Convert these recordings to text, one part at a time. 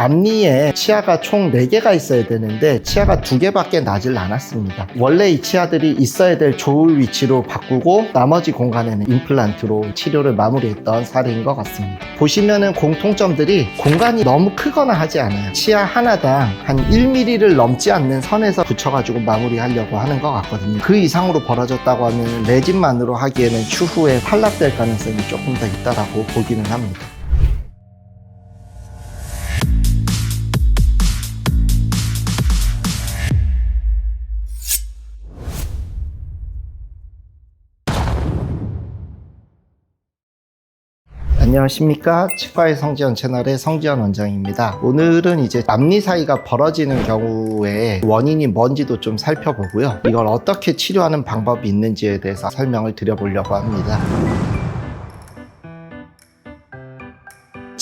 앞니에 치아가 총 4개가 있어야 되는데 치아가 2개밖에 나질 않았습니다. 원래 이 치아들이 있어야 될 좋을 위치로 바꾸고 나머지 공간에는 임플란트로 치료를 마무리했던 사례인 것 같습니다. 보시면은 공통점들이 공간이 너무 크거나 하지 않아요. 치아 하나당 한 1mm를 넘지 않는 선에서 붙여가지고 마무리하려고 하는 것 같거든요. 그 이상으로 벌어졌다고 하면 레진만으로 하기에는 추후에 탈락될 가능성이 조금 더 있다라고 보기는 합니다. 안녕하십니까? 치과의 성지원 채널의 성지원 원장입니다. 오늘은 이제 앞니 사이가 벌어지는 경우에 원인이 뭔지도 좀 살펴보고요. 이걸 어떻게 치료하는 방법이 있는지에 대해서 설명을 드려보려고 합니다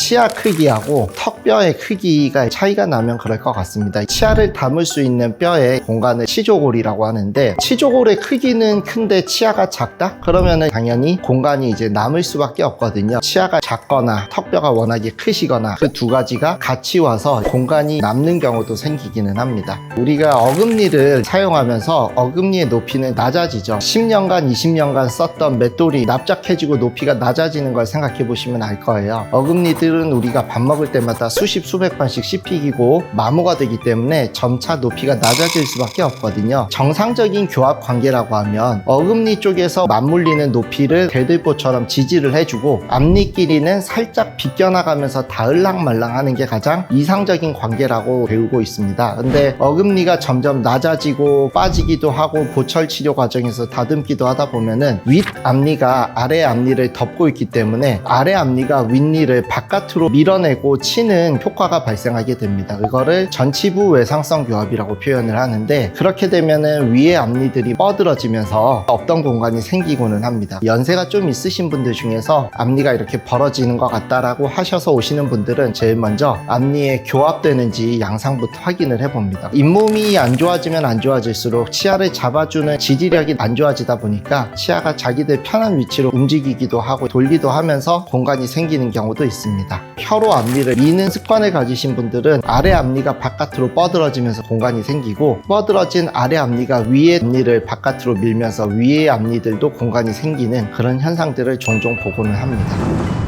치아 크기하고 턱뼈의 크기가 차이가 나면 그럴 것 같습니다. 치아를 담을 수 있는 뼈의 공간을 치조골이라고 하는데 치조골의 크기는 큰데 치아가 작다? 그러면은 당연히 공간이 이제 남을 수밖에 없거든요. 치아가 작거나 턱뼈가 워낙에 크시거나 그 두 가지가 같이 와서 공간이 남는 경우도 생기기는 합니다. 우리가 어금니를 사용하면서 어금니의 높이는 낮아지죠. 10년간, 20년간 썼던 맷돌이 납작해지고 높이가 낮아지는 걸 생각해 보시면 알 거예요. 어금니들은 우리가 밥 먹을 때마다 수십 수백 번씩 씹히고 마모가 되기 때문에 점차 높이가 낮아질 수밖에 없거든요. 정상적인 교합 관계라고 하면 어금니 쪽에서 맞물리는 높이를 대들보처럼 지지를 해주고 앞니끼리는 살짝 비껴나가면서 닿을랑말랑 하는 게 가장 이상적인 관계라고 배우고 있습니다. 근데 어금니가 점점 낮아지고 빠지기도 하고 보철 치료 과정에서 다듬기도 하다 보면은 윗 앞니가 아래 앞니를 덮고 있기 때문에 아래 앞니가 윗니를 바깥 으로 밀어내고 치는 효과가 발생하게 됩니다. 이거를 전치부 외상성 교합이라고 표현을 하는데 그렇게 되면은 위의 앞니들이 뻗어지면서 없던 공간이 생기고는 합니다. 연세가 좀 있으신 분들 중에서 앞니가 이렇게 벌어지는 것 같다라고 하셔서 오시는 분들은 제일 먼저 앞니에 교합되는지 양상부터 확인을 해봅니다. 잇몸이 안 좋아지면 안 좋아질수록 치아를 잡아주는 지지력이 안 좋아지다 보니까 치아가 자기들 편한 위치로 움직이기도 하고 돌기도 하면서 공간이 생기는 경우도 있습니다. 혀로 앞니를 미는 습관을 가지신 분들은 아래 앞니가 바깥으로 뻗어지면서 공간이 생기고 뻗어진 아래 앞니가 위의 앞니를 바깥으로 밀면서 위의 앞니들도 공간이 생기는 그런 현상들을 종종 보고는 합니다.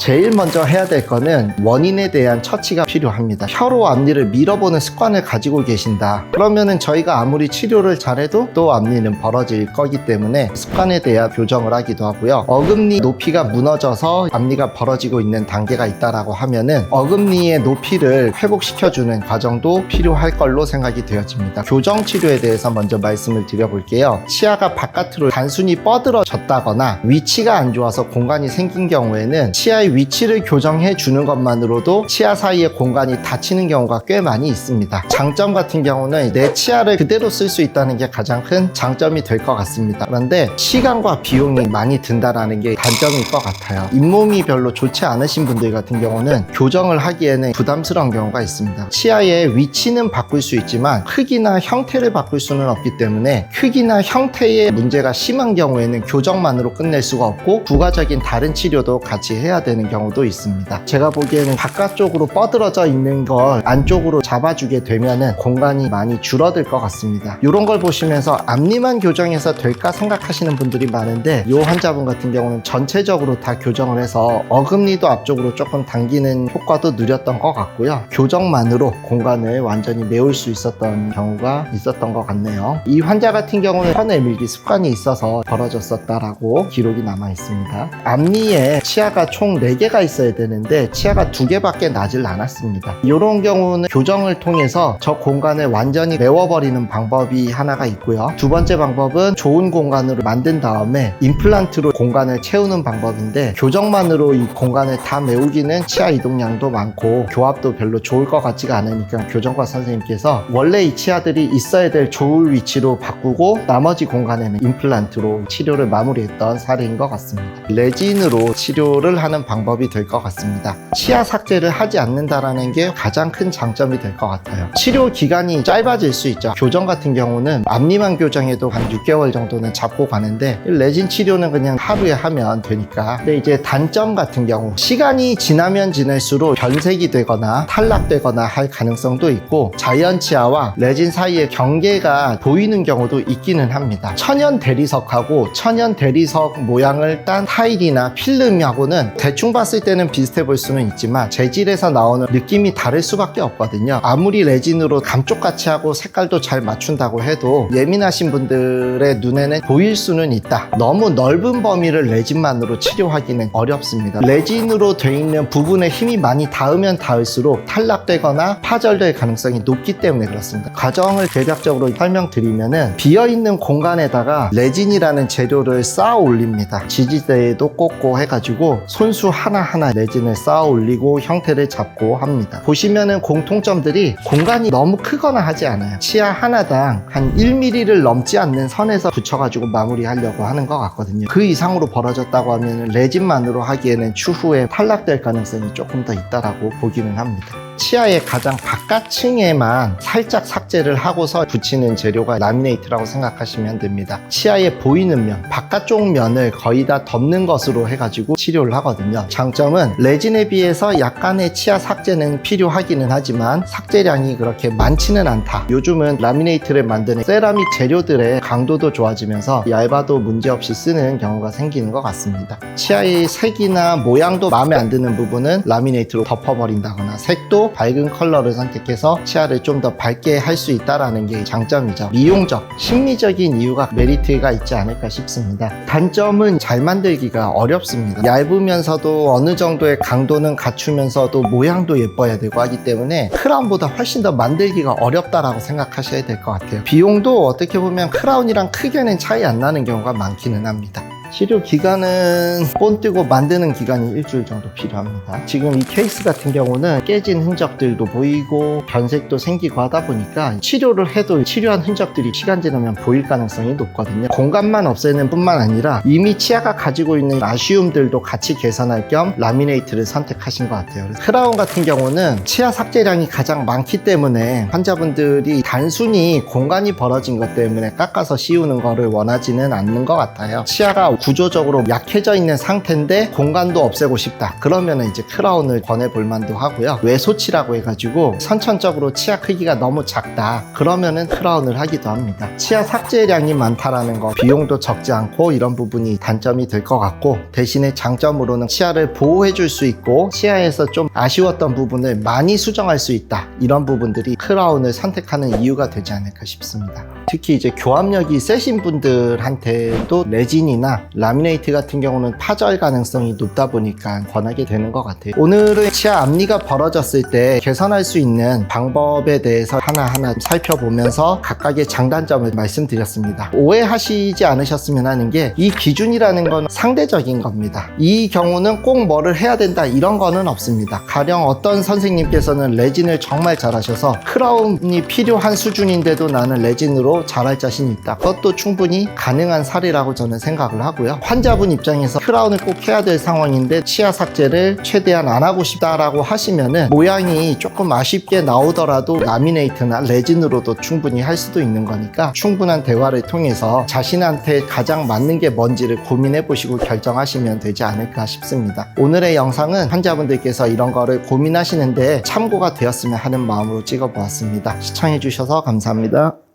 제일 먼저 해야 될 거는 원인에 대한 처치가 필요합니다. 혀로 앞니를 밀어보는 습관을 가지고 계신다. 그러면은 저희가 아무리 치료를 잘해도 또 앞니는 벌어질 거기 때문에 습관에 대한 교정을 하기도 하고요. 어금니 높이가 무너져서 앞니가 벌어지고 있는 단계가 있다라고 하면은 어금니의 높이를 회복시켜주는 과정도 필요할 걸로 생각이 되어집니다. 교정 치료에 대해서 먼저 말씀을 드려볼게요. 치아가 바깥으로 단순히 뻗어졌다거나 위치가 안 좋아서 공간이 생긴 경우에는 치아의 위치를 교정해 주는 것만으로도 치아 사이의 공간이 닫히는 경우가 꽤 많이 있습니다. 장점 같은 경우는 내 치아를 그대로 쓸 수 있다는 게 가장 큰 장점이 될 것 같습니다. 그런데 시간과 비용이 많이 든다라는 게 단점일 것 같아요. 잇몸이 별로 좋지 않으신 분들 같은 경우는 교정을 하기에는 부담스러운 경우가 있습니다. 치아의 위치는 바꿀 수 있지만 크기나 형태를 바꿀 수는 없기 때문에 크기나 형태의 문제가 심한 경우에는 교정만으로 끝낼 수가 없고 부가적인 다른 치료도 같이 해야 되는 경우도 있습니다. 제가 보기에는 바깥쪽으로 뻗어져 있는 걸 안쪽으로 잡아주게 되면은 공간이 많이 줄어들 것 같습니다. 이런 걸 보시면서 앞니만 교정해서 될까 생각하시는 분들이 많은데 이 환자분 같은 경우는 전체적으로 다 교정을 해서 어금니도 앞쪽으로 조금 당기는 효과도 누렸던 것 같고요. 교정만으로 공간을 완전히 메울 수 있었던 경우가 있었던 것 같네요. 이 환자 같은 경우는 혀 내밀기 습관이 있어서 벌어졌었다라고 기록이 남아 있습니다. 앞니에 치아가 총 4개가 있어야 되는데 치아가 2개밖에 나질 않았습니다. 이런 경우는 교정을 통해서 저 공간을 완전히 메워버리는 방법이 하나가 있고요. 두 번째 방법은 좋은 공간으로 만든 다음에 임플란트로 공간을 채우는 방법인데 교정만으로 이 공간을 다 메우기는 치아 이동량도 많고 교합도 별로 좋을 것 같지가 않으니까 교정과 선생님께서 원래 이 치아들이 있어야 될 좋을 위치로 바꾸고 나머지 공간에는 임플란트로 치료를 마무리했던 사례인 것 같습니다. 레진으로 치료를 하는 방법 방법이 될 것 같습니다. 치아 삭제를 하지 않는다라는 게 가장 큰 장점이 될 것 같아요. 치료 기간이 짧아질 수 있죠. 교정 같은 경우는 앞니만 교정에도 한 6개월 정도는 잡고 가는데 레진 치료는 그냥 하루에 하면 되니까. 근데 이제 단점 같은 경우 시간이 지나면 지날수록 변색이 되거나 탈락되거나 할 가능성도 있고 자이언 치아와 레진 사이의 경계가 보이는 경우도 있기는 합니다. 천연 대리석하고 천연 대리석 모양을 딴 타일이나 필름하고는 대충 봤을 때는 비슷해 보일 수는 있지만 재질에서 나오는 느낌이 다를 수밖에 없거든요. 아무리 레진으로 감쪽같이 하고 색깔도 잘 맞춘다고 해도 예민하신 분들의 눈에는 보일 수는 있다. 너무 넓은 범위를 레진만으로 치료하기는 어렵습니다. 레진으로 돼 있는 부분에 힘이 많이 닿으면 닿을수록 탈락되거나 파절될 가능성이 높기 때문에 그렇습니다. 과정을 대략적으로 설명드리면은 비어있는 공간에다가 레진이라는 재료를 쌓아 올립니다. 지지대에도 꽂고 해가지고 손수 하나하나 레진을 쌓아 올리고 형태를 잡고 합니다. 보시면은 공통점들이 공간이 너무 크거나 하지 않아요. 치아 하나당 한 1mm를 넘지 않는 선에서 붙여가지고 마무리하려고 하는 것 같거든요. 그 이상으로 벌어졌다고 하면 레진만으로 하기에는 추후에 탈락될 가능성이 조금 더 있다라고 보기는 합니다. 치아의 가장 바깥층에만 살짝 삭제를 하고서 붙이는 재료가 라미네이트라고 생각하시면 됩니다. 치아에 보이는 면, 바깥쪽 면을 거의 다 덮는 것으로 해가지고 치료를 하거든요. 장점은 레진에 비해서 약간의 치아 삭제는 필요하기는 하지만 삭제량이 그렇게 많지는 않다. 요즘은 라미네이트를 만드는 세라믹 재료들의 강도도 좋아지면서 얇아도 문제없이 쓰는 경우가 생기는 것 같습니다. 치아의 색이나 모양도 마음에 안 드는 부분은 라미네이트로 덮어버린다거나 색도 밝은 컬러를 선택해서 치아를 좀 더 밝게 할 수 있다라는 게 장점이죠. 미용적, 심리적인 이유가 메리트가 있지 않을까 싶습니다. 단점은 잘 만들기가 어렵습니다. 얇으면서도 어느 정도의 강도는 갖추면서도 모양도 예뻐야 되고 하기 때문에 크라운보다 훨씬 더 만들기가 어렵다라고 생각하셔야 될 것 같아요. 비용도 어떻게 보면 크라운이랑 크게는 차이 안 나는 경우가 많기는 합니다. 치료 기간은 본 뜨고 만드는 기간이 일주일 정도 필요합니다. 지금 이 케이스 같은 경우는 깨진 흔적들도 보이고 변색도 생기고 하다 보니까 치료를 해도 치료한 흔적들이 시간 지나면 보일 가능성이 높거든요. 공간만 없애는 뿐만 아니라 이미 치아가 가지고 있는 아쉬움들도 같이 개선할 겸 라미네이트를 선택하신 것 같아요. 크라운 같은 경우는 치아 삭제량이 가장 많기 때문에 환자분들이 단순히 공간이 벌어진 것 때문에 깎아서 씌우는 거를 원하지는 않는 것 같아요. 치아가 구조적으로 약해져 있는 상태인데 공간도 없애고 싶다. 그러면 이제 크라운을 권해볼 만도 하고요. 외소치라고 해가지고 선천적으로 치아 크기가 너무 작다. 그러면은 크라운을 하기도 합니다. 치아 삭제량이 많다라는 거 비용도 적지 않고 이런 부분이 단점이 될 것 같고 대신에 장점으로는 치아를 보호해 줄 수 있고 치아에서 좀 아쉬웠던 부분을 많이 수정할 수 있다. 이런 부분들이 크라운을 선택하는 이유가 되지 않을까 싶습니다. 특히 이제 교합력이 세신 분들한테도 레진이나 라미네이트 같은 경우는 파절 가능성이 높다 보니까 권하게 되는 것 같아요. 오늘은 치아 앞니가 벌어졌을 때 개선할 수 있는 방법에 대해서 하나하나 살펴보면서 각각의 장단점을 말씀드렸습니다. 오해하시지 않으셨으면 하는 게 이 기준이라는 건 상대적인 겁니다. 이 경우는 꼭 뭐를 해야 된다 이런 거는 없습니다. 가령 어떤 선생님께서는 레진을 정말 잘하셔서 크라운이 필요한 수준인데도 나는 레진으로 잘할 자신이 있다. 그것도 충분히 가능한 사례라고 저는 생각을 하 고요. 환자분 입장에서 크라운을 꼭 해야 될 상황인데 치아 삭제를 최대한 안 하고 싶다라고 하시면은 모양이 조금 아쉽게 나오더라도 라미네이트나 레진으로도 충분히 할 수도 있는 거니까 충분한 대화를 통해서 자신한테 가장 맞는 게 뭔지를 고민해 보시고 결정하시면 되지 않을까 싶습니다. 오늘의 영상은 환자분들께서 이런 거를 고민하시는데 참고가 되었으면 하는 마음으로 찍어 보았습니다. 시청해 주셔서 감사합니다.